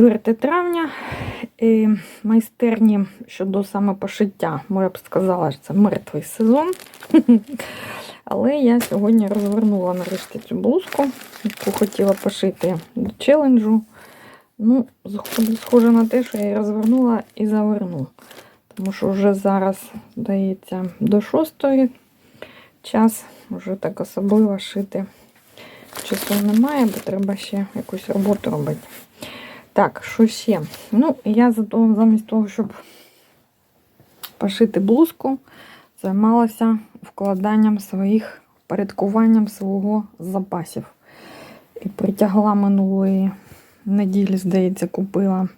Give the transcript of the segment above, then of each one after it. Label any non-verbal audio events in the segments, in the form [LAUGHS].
4 травня. І майстерні щодо саме пошиття, я б сказала, що це мертвий сезон. [LAUGHS] Але я сьогодні розвернула нарешті цю блузку, яку хотіла пошити до челенджу. Ну, схоже- схоже на те, що я її розвернула і заверну. Тому що вже зараз, здається, до 6 час, вже так особливо шити часу немає, бо треба ще якусь роботу робити. Так, що ще? Ну, я замість того, щоб пошити блузку, займалася вкладанням своїх, порядкуванням свого запасів. І притягла минулої неділі, здається, купила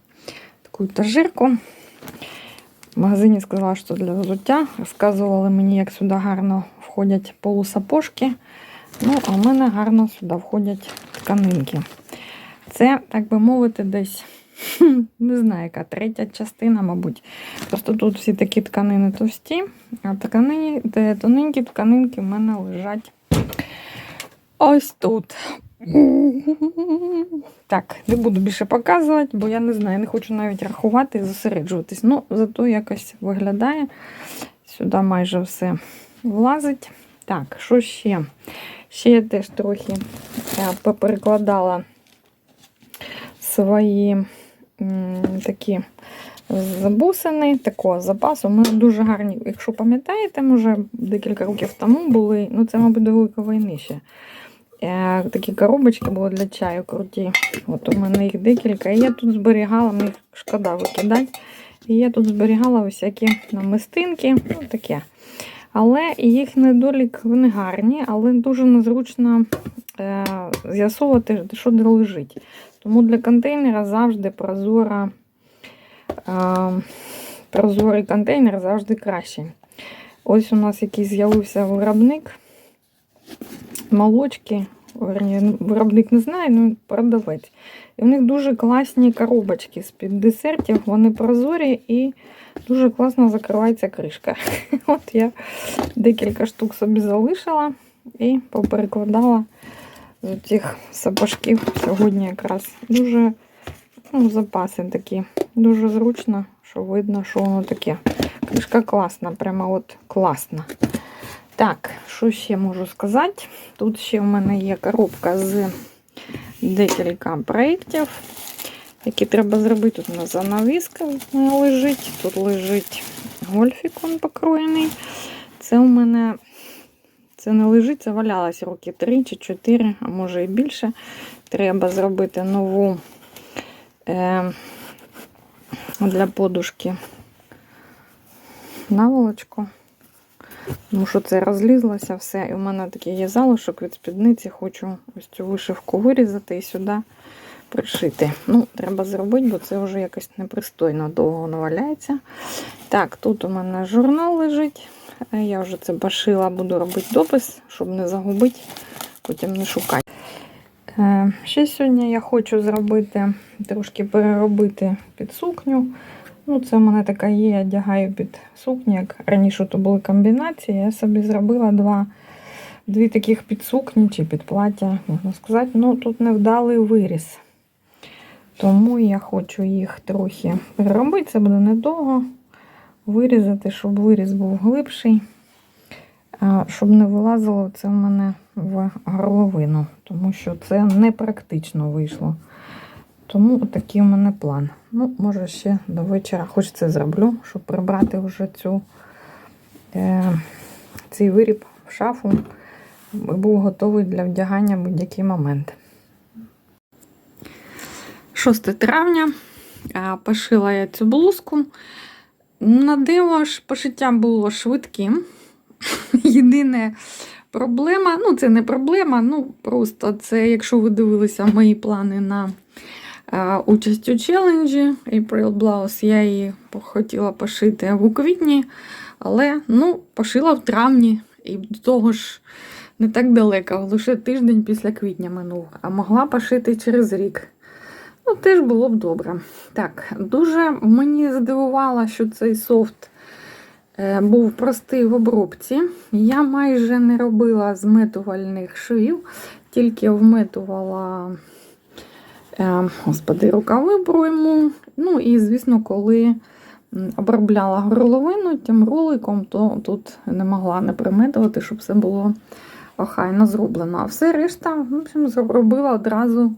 таку етажерку. В магазині сказала, що для взуття. Розказували мені, як сюди гарно входять полусапожки. Ну, а в мене гарно сюди входять тканинки. Це, так би мовити, десь не знаю, яка третя частина, мабуть. Просто тут всі такі тканини товсті, а тканини, тоненькі тканинки в мене лежать ось тут. Так, не буду більше показувати, бо я не знаю, не хочу навіть рахувати і зосереджуватись. Ну, зато якось виглядає. Сюди майже все влазить. Так, що ще? Ще я теж трохи е, поперекладала свої такі забусини такого запасу. Мене дуже гарні, якщо пам'ятаєте, може декілька років тому були, ну це, мабуть, до Великої війни ще. Е, Такі коробочки були для чаю круті. От у мене їх декілька. І я тут зберігала, мені їх шкода викидати. І я тут зберігала всякі намистинки, ну таке. Але їх недолік, вони гарні, але дуже незручно е, з'ясовувати, що де лежить. Тому для контейнера завжди прозора, прозорий контейнер завжди кращий. Ось у нас якийсь з'явився виробник молочки. Виробник не знає, ну продавець. І в них дуже класні коробочки з-під десертів, вони прозорі і дуже класно закривається кришка. [LAUGHS] От я декілька штук собі залишила і поперекладала з цих сапожків сьогодні якраз дуже ну, запаси такі. Дуже зручно, що видно, що воно таке. Кришка класна, прямо от класна. Так, що ще можу сказати? Тут ще в мене є коробка з декілька проєктів, які треба зробити. Тут у нас занавіска лежить, тут лежить гольфік он покроєний. Це у мене це не лежить, це валялось роки 3 чи 4, а може і більше. Треба зробити нову е, для подушки наволочку. Тому що це розлізлося все. І в мене такий є залишок від спідниці. Хочу ось цю вишивку вирізати і сюди пришити. Ну, треба зробити, бо це вже якось непристойно довго наваляється. Так, тут у мене журнал лежить. Е, Я вже це пошила, буду робити допис, щоб не загубити, потім не шукати. Е, Ще сьогодні я хочу зробити, трошки переробити під сукню. Ну, це в мене така є, я одягаю під сукню, як раніше то були комбінації. Я собі зробила два, дві таких підсукні чи під плаття, можна сказати. Ну, тут невдалий виріс. Тому я хочу їх трохи переробити. Це буде недовго вирізати, щоб виріз був глибший, щоб не вилазило це в мене в горловину, тому що це непрактично вийшло. Тому такий у мене план. Ну, може, ще до вечора хоч це зроблю, щоб прибрати вже цю, е, цей виріб в шафу і був готовий для вдягання будь-який момент. 6 травня пошила я цю блузку. На диво ж пошиття було швидким. [LAUGHS] Єдине проблема, ну це не проблема, ну просто це, якщо ви дивилися мої плани на е, участь у челенджі April Blouse, я її хотіла пошити у квітні, але ну, пошила в травні і до того ж не так далеко, лише тиждень після квітня минув, а могла пошити через рік. Ну, теж було б добре. Так, дуже мені здивувало, що цей софт е, був простий в обробці. Я майже не робила зметувальних швів, тільки вметувала Е, Господи, рукави пройму. Ну і, звісно, коли обробляла горловину тим роликом, то тут не могла не приметувати, щоб все було охайно зроблено. А все решта, в общем, зробила одразу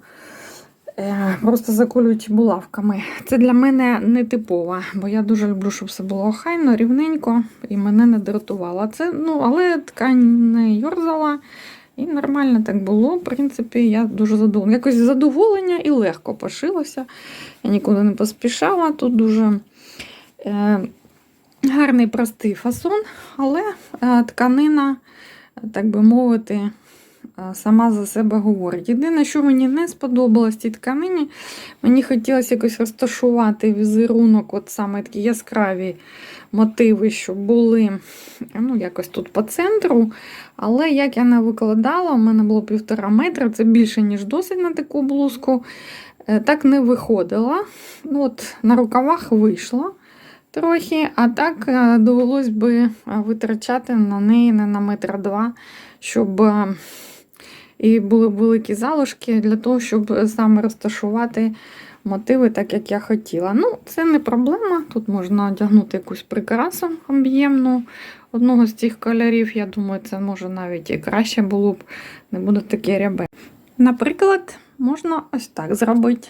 просто заколюючи булавками. Це для мене не типово, бо я дуже люблю, щоб все було охайно, рівненько і мене не дратувало. Це, ну, але ткань не йорзала. І нормально так було. В принципі, я дуже задоволена. Якось задоволення і легко пошилося. Я нікуди не поспішала. Тут дуже е, гарний простий фасон, але е, тканина, так би мовити, е, сама за себе говорить. Єдине, що мені не сподобалось цій тканині, мені хотілося якось розташувати візерунок, от саме такі яскраві мотиви, щоб були ну, якось тут по центру. Але як я не викладала, у мене було півтора метра, це більше, ніж досить на таку блузку. Е, Так не виходила. Ну, от На рукавах вийшло трохи, а так е, довелось би е, витрачати на неї не на метра два, щоб е, і були великі залишки для того, щоб саме розташувати мотиви так, як я хотіла. Ну, це не проблема. Тут можна одягнути якусь прикрасу об'ємну одного з цих кольорів. Я думаю, це може навіть і краще було б, не буде таке рябе. Наприклад, можна ось так зробити.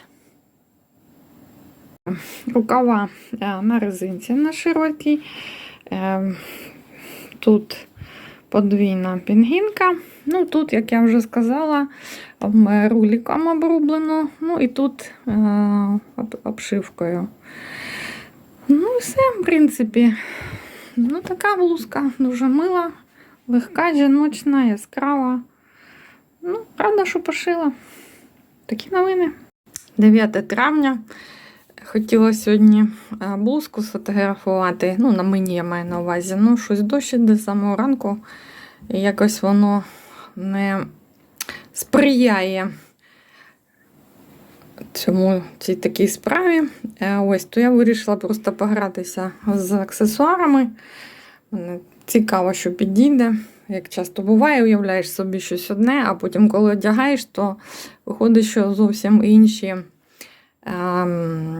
Рукава е, на резинці на широкій. Е, Тут подвійна пінгінка. Ну, тут, як я вже сказала, руліком обрублено. Ну і тут е, об- обшивкою. Ну і все, в принципі. Ну, така блузка дуже мила, легка, жіночна, яскрава. Ну, правда, що пошила. Такі новини. 9 травня. Хотіла сьогодні е, блузку сфотографувати. Ну, на мені я маю на увазі. Ну, щось дощ іде з самого ранку. І якось воно не сприяє цьому цій такій справі. Е, Ось, то я вирішила просто погратися з аксесуарами. Мене цікаво, що підійде. Як часто буває, уявляєш собі щось одне, а потім, коли одягаєш, то виходить, що зовсім інші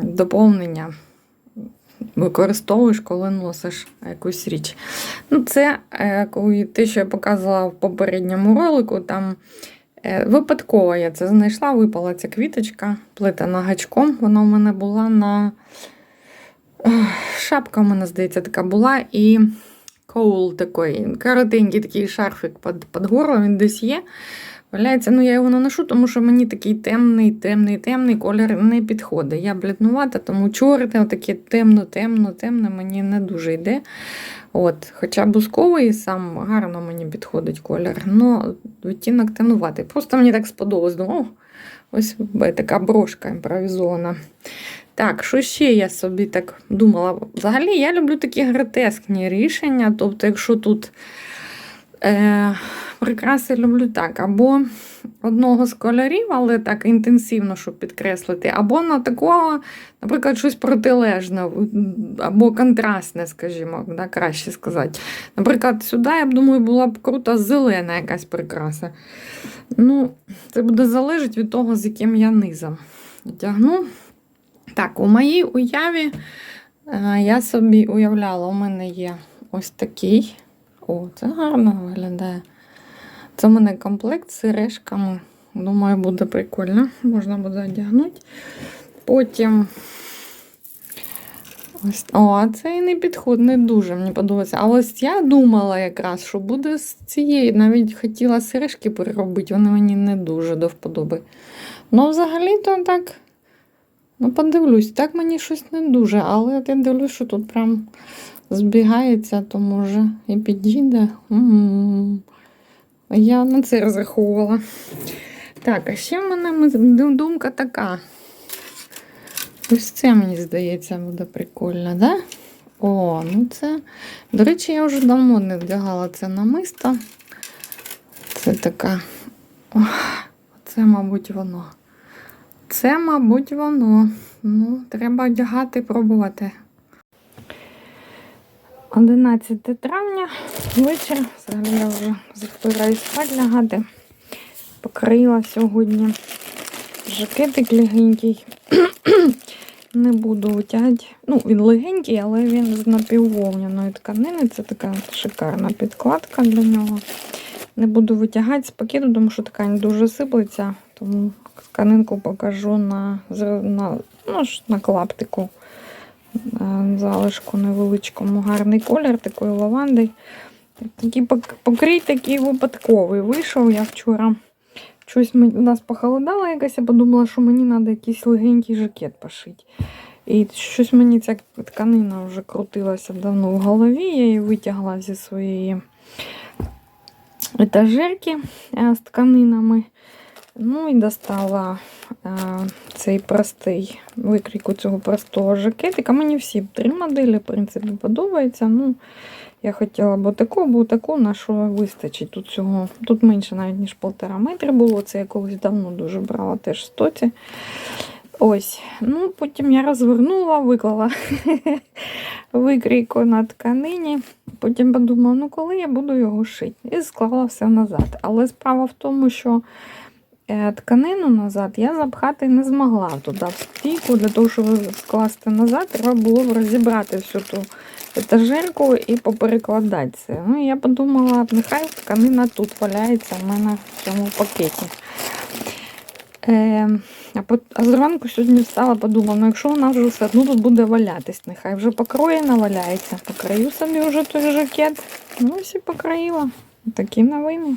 доповнення використовуєш, коли носиш якусь річ. Ну, це е, те, що я показувала в попередньому ролику, там е, випадково я це знайшла, випала ця квіточка, плетена гачком. Вона в мене була на шапка, в мене, здається, така була. І коул такий, коротенький такий шарфик під, під горло, він десь є. Валяється, ну я його не ношу, тому що мені такий темний, темний, темний колір не підходить. Я бледнувата, тому чорне, таке темно, темно, темне мені не дуже йде. От, Хоча бусковий сам гарно мені підходить колір, але відтінок темнуватий. Просто мені так сподобалось. Думаю, ось така брошка імпровізована. Так, що ще я собі так думала? Взагалі, я люблю такі гротескні рішення. Тобто, якщо тут е, прикраси люблю так, або одного з кольорів, але так інтенсивно, щоб підкреслити, або на такого, наприклад, щось протилежне, або контрастне, скажімо, да, краще сказати. Наприклад, сюди, я б думаю, була б крута зелена якась прикраса. Ну, це буде залежати від того, з яким я низом тягну. Так, у моїй уяві е, я собі уявляла, у мене є ось такий. О, це гарно виглядає. Це у мене комплект з сережками. Думаю, буде прикольно. Можна буде одягнути. Потім. Ось, о, це і не підходить, не дуже мені подобається. А ось я думала якраз, що буде з цієї. Навіть хотіла сережки переробити, вони мені не дуже до вподоби. Ну, взагалі-то так. Ну, подивлюсь, так мені щось не дуже, але я дивлюсь, що тут прям збігається, то може і підійде. М-м-м. Я на це розраховувала. Так, а ще в мене думка така. Ось це, мені здається, буде прикольно, да? О, ну це. До речі, я вже давно не вдягала це намисто. Це така. Ох, це, мабуть, воно. Це, мабуть, воно. Ну, треба одягати, пробувати. 11 травня, вечір. Взагалі я вже збираюсь спати лягати. Покрила сьогодні. Жакетик легенький. [CLEARS THROAT] Не буду витягати. Ну, він легенький, але він з напіввовняної тканини. Це така шикарна підкладка для нього. Не буду витягати з пакету, тому що ткань дуже сиплеться. Тому тканинку покажу на, на, ну, на клаптику. Е, Залишку невеличкому. Гарний колір такої лаванди. Такий пок- покрій такий випадковий вийшов. Я вчора щось у нас похолодало якось, я подумала, що мені треба якийсь легенький жакет пошити. І щось мені ця тканина вже крутилася давно в голові. Я її витягла зі своєї етажерки е, з тканинами. Ну і достала е, цей простий викрійку цього простого жакетика. Мені всі три моделі, в принципі, подобаються. Ну, я хотіла б таку, бо таку, на що вистачить тут цього. Тут менше навіть, ніж полтора метри було. Це я колись давно дуже брала теж стоці. Ось. Ну, потім я розвернула, виклала [LAUGHS] викрійку на тканині. Потім подумала, ну коли я буду його шити. І склала все назад. Але справа в тому, що тканину назад я запхати не змогла туди в стійку. Для того, щоб скласти назад, треба було розібрати всю ту етажерку і поперекладати це. Ну, я подумала, нехай тканина тут валяється в мене в цьому пакеті. Е, а, зранку сьогодні встала, подумала, ну якщо вона вже все одно тут буде валятись, нехай вже покроєна валяється. Покрию собі вже той жакет. Ну і покроїла. Такі новини.